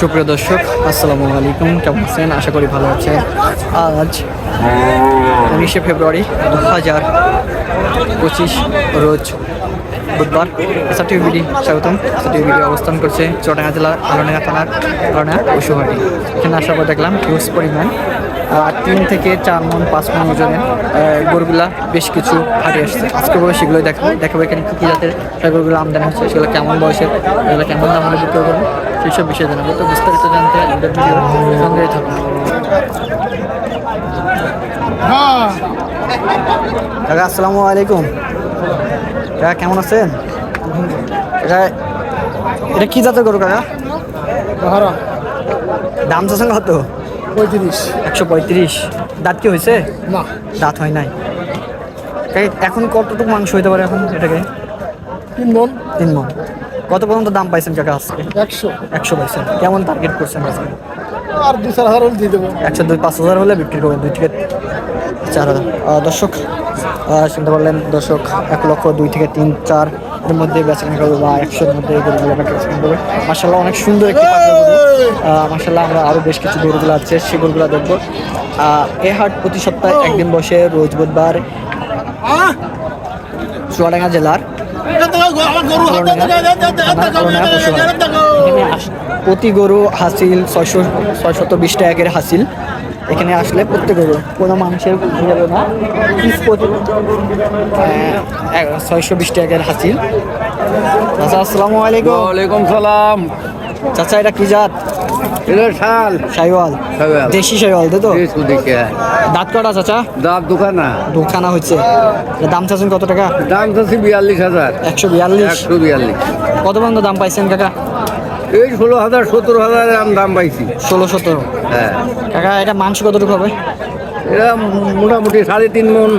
সুপ্রিয় দর্শক, আসসালামু আলাইকুম। কেমন আছেন? আশা করি ভালো আছেন। আজ উনিশে ফেব্রুয়ারি দু হাজার পঁচিশ রোজ বুধবার। টিভিডি স্বাগতম। এসা টিভিডি অবস্থান করছে চটাঙ্গা জেলার আলোনাগা থানার আলোনা পশুহাটি। এখানে আসার পর দেখলাম হিউজ পরিমাণ তিন থেকে চার মন, পাঁচ মন ওজনের গরুগুলা বেশ কিছু হাটে আসছে। আজকে বলে সেগুলোই দেখাবো দেখাবো এখানে কী কী জাতের গরুগুলো আমদানি হচ্ছে, সেগুলো কেমন বয়সের, এগুলো কেমন দাম হলে বিক্রি করব। সেই সব বিষয়ে জানাব। তো বিস্তারিত জানতে আমাদের ভিডিও সঙ্গে থাকুন। কাকা আসসালামু আলাইকুম। কাকা কেমন আছেন? কাকা এটা কি জাতের গরু কাকা? ভাড়া দাম চাচ্ছেন কত? পঁয়ত্রিশ। একশো পঁয়ত্রিশ। দাঁত কি হয়েছে? না। দাঁত হয় নাই। এখন কতটুকু মাংস হইতে পারে এখন এটাকে? তিন মন তিন মন কত পর্যন্ত দাম পাইছেন কাকা আজকে? একশো। একশো পাইছেন। কেমন টার্গেট করছেন আজকে? আর দু চার হাজার হলে দিয়ে দেবো। একশো দুই পাঁচ হাজার হলে বিক্রি করবেন দুই থেকে চার হাজার। দর্শক শুনতে পারলেন দর্শক এক লক্ষ দুই থেকে তিন চার এর মধ্যে বেচাকেনা করবে বা একশোর মধ্যে গরুগুলো বেচাকেনা করবে। মার্শাল্লাহ অনেক সুন্দর একটি মার্শাল্লাহ আমরা আরও বেশ কিছু গরুগুলো আছে সেই গরুগুলো দেখব। এ হাট প্রতি সপ্তাহে একদিন বসে রোজ বুধবার চুয়াডাঙ্গা জেলার প্রতি গরু হাসিল ছয়শো ছয়শত বিশ টাকের হাসিল। এখানে আসলে প্রত্যেক গরু কোনো মানুষের যাবে না। ছয়শো বিশ টাকের হাসিল। আচ্ছা আসসালামু আলাইকুম। ওয়ালাইকুম সালাম। চাচা এটা কি জাত? এটা শাল। সাইওয়াল। দেশি সাইওয়াল তাই তো? দেখে দাঁত কটা চাচা দোকানা দুখানা। হচ্ছে। দাম চাচ্ছেন কত টাকা? দাম চাচ্ছি বিয়াল্লিশ হাজার। একশো বিয়াল্লিশ? একশো বিয়াল্লিশ। কত পর্যন্ত দাম পাইছেন কাকা? এই ষোলো হাজার সতেরো হাজার দাম পাইছি। ষোলো সতেরো? হ্যাঁ। কাকা এটা মাংস কতটুকু হবে? এটা মোটামুটি সাড়ে তিন মন।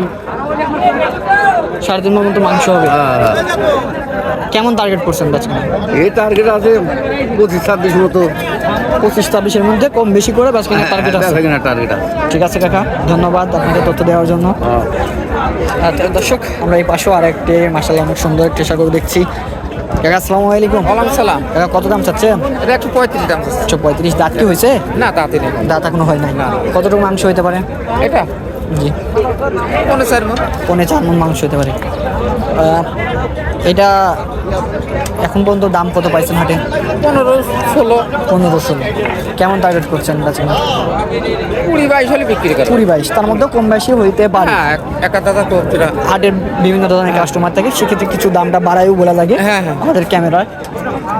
সাড়ে তিন মন মতো মাংস হবে। হ্যাঁ। কেমন টার্গেট করছেন বাচ্চা এই টার্গেট আছে পঁচিশ ছাব্বিশ মতো। পঁচিশ ছাব্বিশের মধ্যে কম বেশি করে বাচ্চা টার্গেট আছে। টার্গেট আছে। ঠিক আছে কাকা ধন্যবাদ আপনাকে তথ্য দেওয়ার জন্য। হ্যাঁ। তো দর্শক আমরা এই পাশেও আর একটি মাসাল্লাহ অনেক সুন্দর একটি সাগর দেখছি। কাকা আসসালামু আলাইকুম। ওয়ালাইকুম সালাম। কাকা কত দাম চাচ্ছেন? এটা একশো পঁয়ত্রিশ দাম চাচ্ছে। একশো পঁয়ত্রিশ দাঁত কি হয়েছে? না তাতে নেই। দাঁত এখনও হয় নাই। কতটুকু মাংস হইতে পারে? এটা? জি। পনেরো চার মন? পনে চার মন মাংস হতে পারে। এটা এখন পর্যন্ত দাম কত পাইছেন হাটে? পনেরো ষোলো। পনেরো ষোলো। কেমন টার্গেট করছেন বেচা কুড়ি বাইশ হলে বিক্রি করে কুড়ি বাইশ তার মধ্যে কম বেশি হইতে পারে। হ্যাঁ হাটের বিভিন্ন ধরনের কাস্টমার থাকে সেক্ষেত্রে কিছু দামটা বাড়ায়ও বলা লাগে হ্যাঁ, হ্যাঁ। আমাদের ক্যামেরায়।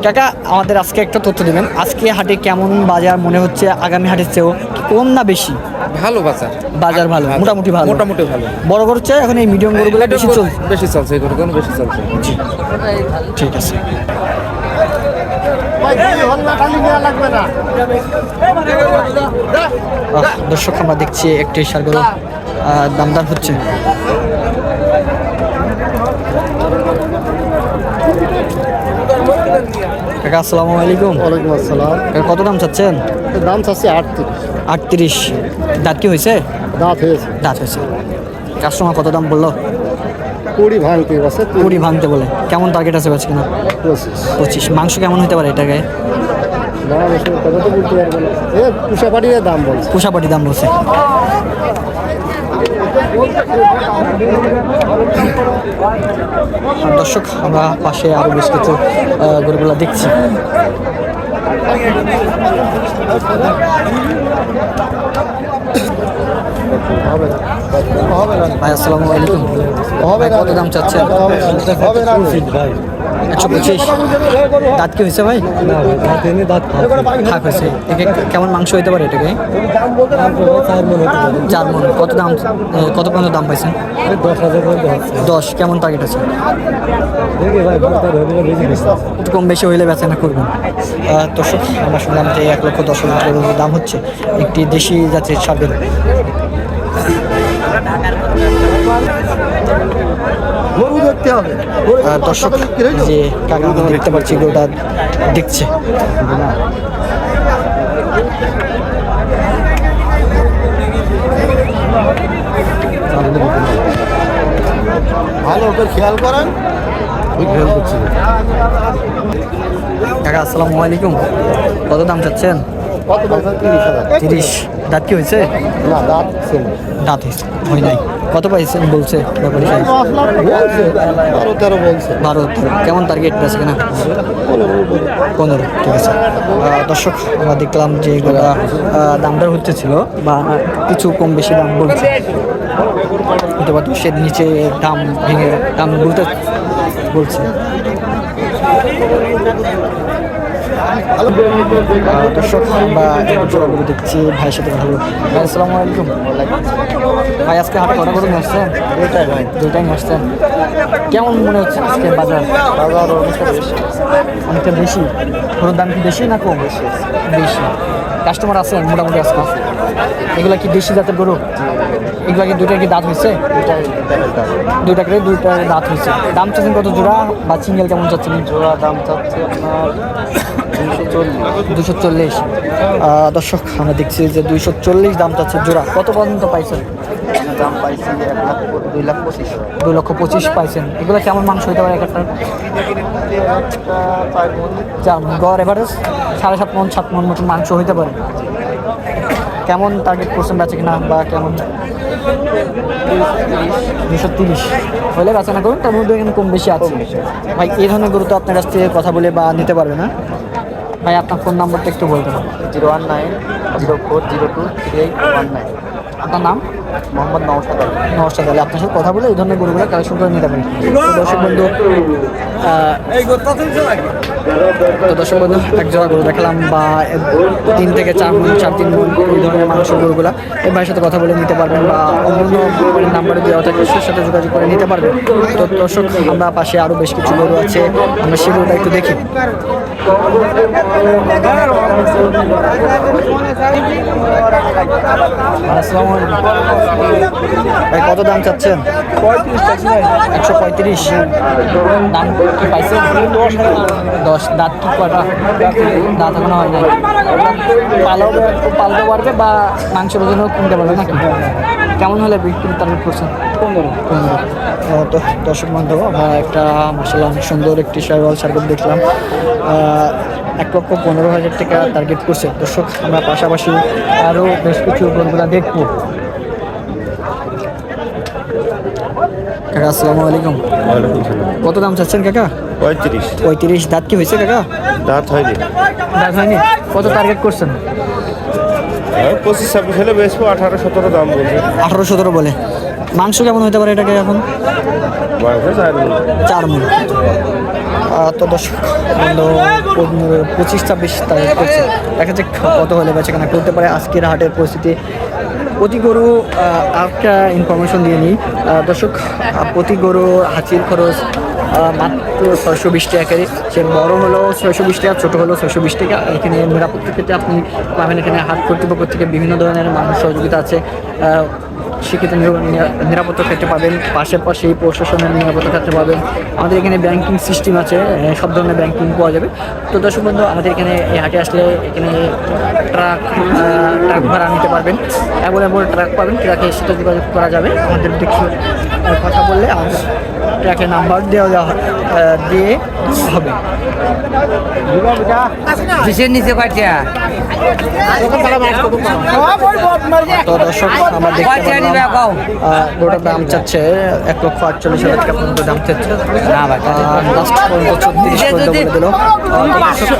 কাকা আমাদের আজকে একটা তথ্য দেবেন। আজকে হাটে কেমন বাজার মনে হচ্ছে? আগামী হাটের চেয়েও কম না বেশি? ভালো বাজার। বাজার ভালো মোটামুটি ভালো। মোটামুটি ভালো। বড় গরুর চেয়ে এখন এই মিডিয়াম গরুগুলো বেশি চলছে। বেশি চলছে এগুলো কোনো বেশি চলছে। ঠিক আছে। দর্শক আমরা দেখছি একটি সার গরু। আহ, দামদার হচ্ছে। কাকা আসসালামু আলাইকুম। ওয়ালাইকুম আসসালাম। কত দাম চাচ্ছেন? দাম চাচ্ছি আটত্রিশ। আটত্রিশ। দাঁত কি হয়েছে? দাঁত হয়েছে। দাঁত হয়েছে। কাস্টমার কত দাম বলল? কুড়ি ভাঙতে আছে কুড়ি ভাঙতে বলে। কেমন টার্গেট আছে বাচ্চা কিনা? পঁচিশ। মাংস কেমন হতে পারে এটাকে? দাম এসে কত তো বলতে পারব না এ পুষা পাটির দাম বলছে। পোষাপাটি দাম বলছে। দর্শক আমরা পাশে আরও বেশ কিছু গরুগুলা দেখছি। ভাই আসসালামু আলাইকুম। হবে না। কত দাম চাচ্ছেন হবে না। একশো পঁচিশ। দাঁত কি হয়েছে ভাই? থাক হয়েছে। একে কেমন মাংস হইতে পারে এটাকে? চার মন। কত দাম কত পর্যন্ত দাম পাইছেন দশ। কেমন টার্গেট আছে? কম বেশি হইলে বেচাকেনা করবেন। দর্শক, আমরা শুনলাম যে এক লক্ষ দশ হাজার দাম হচ্ছে। একটি দেশি জাতের সাবের গরু দেখতে হবে। দর্শক যে কাকা দেখতে পাচ্ছি গরুটা দেখছে। ভালো করে খেয়াল করেন। কাকা আসসালামু আলাইকুম। কত দাম চাচ্ছেন? তিরিশ। দাঁত কি হয়েছে? না দাঁত দাঁত হয় নাই। কত পাইছেন বলছে ব্যাপারী? বারো তেরো বলছে। বারো তেরো। কেমন টার্গেট আছে কিনা? পনেরো ঠিক আছে। দর্শক আমরা দেখলাম যে এগুলা দামদার হচ্ছে ছিল বা কিছু কম বেশি দাম বলছে। হতে পারতো সে নিচে দাম ভেঙে দাম বলতে বলছে। দর্শক আমরা জোড়াগুলো দেখছি ভাইয়ের সাথে কথা বলব। ভাই আসসালামু আলাইকুম। ভাই আজকে হাটে কটা করে নিয়ে আসছেন? দুইটাই ভাই। দুইটাই নিয়ে আসছেন। কেমন মনে হচ্ছে আজকে বাজার? বাজার অনেকটা বেশি। অনেকটা বেশি? গরুর দাম কি বেশি না কম? বেশি। বেশি। কাস্টমার আছেন মোটামুটি আজকে? এগুলা কি দেশি জাতের গরু? এগুলা কি দুইটা কি দাঁত হয়েছে? দুইটা করে দুইটা দাঁত হয়েছে। দাম চাচ্ছেন কত জোড়া বা সিঙ্গেল কেমন চাচ্ছেন? জোড়া দাম চাচ্ছে আপনার দুশো চল্লিশ। দর্শক আমরা দেখছি যে দুইশো চল্লিশ দাম চাচ্ছে জোড়া। কত পর্যন্ত পাইছেন? দাম পাইছি দুই লাখ পঁচিশ। দুই লক্ষ পঁচিশ পাইছেন। এগুলো কেমন মাংস হইতে পারে এক একটা গড় এভারেজ সাড়ে সাত মন সাত মন মতন মাংস হইতে পারে। কেমন টার্গেট করছেন বেচে কিনা বা কেমন? দুশো তিরিশ। হলে বেচা না করুন তার মধ্যে কম বেশি আছে। ভাই এই ধরনের গুরুত্ব আপনার কাছ থেকে কথা বলে বা নিতে পারবে না। ভাই আপনার ফোন নাম্বারটা একটু বলতেন zero one nine zero four zero two three eight one nine. আপনার নাম? মোহাম্মদ নওশাদ আলী। নমস্কার তাহলে আপনার সাথে কথা বলে এই ধরনের গরুগুলো কালেকশন করে নিতে পারি তো দর্শক বন্ধু তো দর্শক বন্ধু এক জোড়া গরু দেখালাম বা তিন থেকে চার মন চার তিন মন এই ধরনের মাংসের গরুগুলা। এই ভাইয়ের সাথে কথা বলে নিতে পারবেন বা অন্য নাম্বারে দেওয়া থাকে সে সাথে যোগাযোগ করে নিতে পারবেন। তো দর্শক আমরা পাশে আরও বেশ কিছু গরু আছে আমরা সেগুলোটা একটু দেখি। আসসালামু আলাইকুম। ভাই কত দাম চাচ্ছেন? একশো পঁয়ত্রিশ। দাম কি পাইছেন দশ দাঁত কি দাঁত এখনও হয় নাই। পালতে পারবে বা মাংসের ওজনও কিনতে পারবে নাকি? কেমন হলে বিক্রি টার্গেট করছেন? তো দর্শক বান্ধব আমরা একটা মশলা অনেক সুন্দর একটি সাইওয়াল সার্কেল দেখলাম। এক লক্ষ পনেরো হাজার টাকা টার্গেট করছে। দর্শক আমরা পাশাপাশি আরও বেশ কিছু গরুগুলা দেখব। কাকা আসসালামু আলাইকুম। কত দাম চাচ্ছেন কাকা? পঁয়ত্রিশ। পঁয়ত্রিশ। দাঁত কি হয়েছে কাকা? দাঁত হয়নি। দাঁত হয়নি? কত টার্গেট করছেন? পঁচিশ ছাব্বিশ হলে বেসবো আঠারো সতেরো দাম বলছে। আঠারো সতেরো বলে। মাংস কেমন হতে পারে এটাকে এখন? চার মন তো দর্শক পনেরো পঁচিশ ছাব্বিশ তারিখ করছে। দেখা যাক কত হলে বেচে কেনা করতে পারে। আজকের হাটের পরিস্থিতি প্রতি গরু একটা ইনফরমেশন দিয়ে নিই। দর্শক প্রতি গরু হাঁচির খরচ মাত্র ছয়শো বিশ টাকা সে বড় হলো ছয়শো বিশ টাকা, ছোটো হলো ছয়শো বিশ টাকা। এখানে নিরাপত্তার ক্ষেত্রে আপনি পাবেন এখানে হাট কর্তৃপক্ষ থেকে বিভিন্ন ধরনের মানুষ সহযোগিতা আছে। নিরা- নিরাপত্তা ক্ষেত্রে পাবেন পাশাপাশি প্রশাসনের নিরাপত্তা ক্ষেত্রে পাবেন। আমাদের এখানে ব্যাংকিং সিস্টেম আছে সব ধরনের ব্যাংকিং পাওয়া যাবে। তো দর্শক বন্ধু আমাদের এখানে এই হাটে আসলে এখানে ট্রাক ট্রাক ভাড়া নিতে পারবেন। অ্যাভেলেবল ট্রাক পাবেন ট্রাকে সাথে যোগাযোগ করা যাবে। আমাদের দেখি কথা বললে আমাদের ট্রাকের নাম্বার দেওয়া দেওয়া দিয়ে হবে। নিচে পাঠিয়া। তো দর্শক, আমরা দেখতে পারলাম গরুটার দাম চাচ্ছে এক লক্ষ আটচল্লিশ হাজার টাকা পর্যন্ত দাম চাচ্ছে লাস্ট পর্যন্ত ছত্রিশ পর্যন্ত বলে দিল দর্শক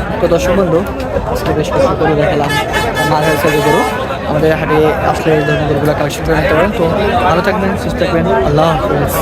তো দর্শক বন্ধু, আজকে বেশ কিছু করে দেখালাম মাঝারি সাইজের গরু, আমাদের হাটে আসলে ধর্মগুলো কালেকশন করে নিতে পারেন। তো ভালো থাকবেন, সুস্থ থাকবেন। আল্লাহ হাফেজ।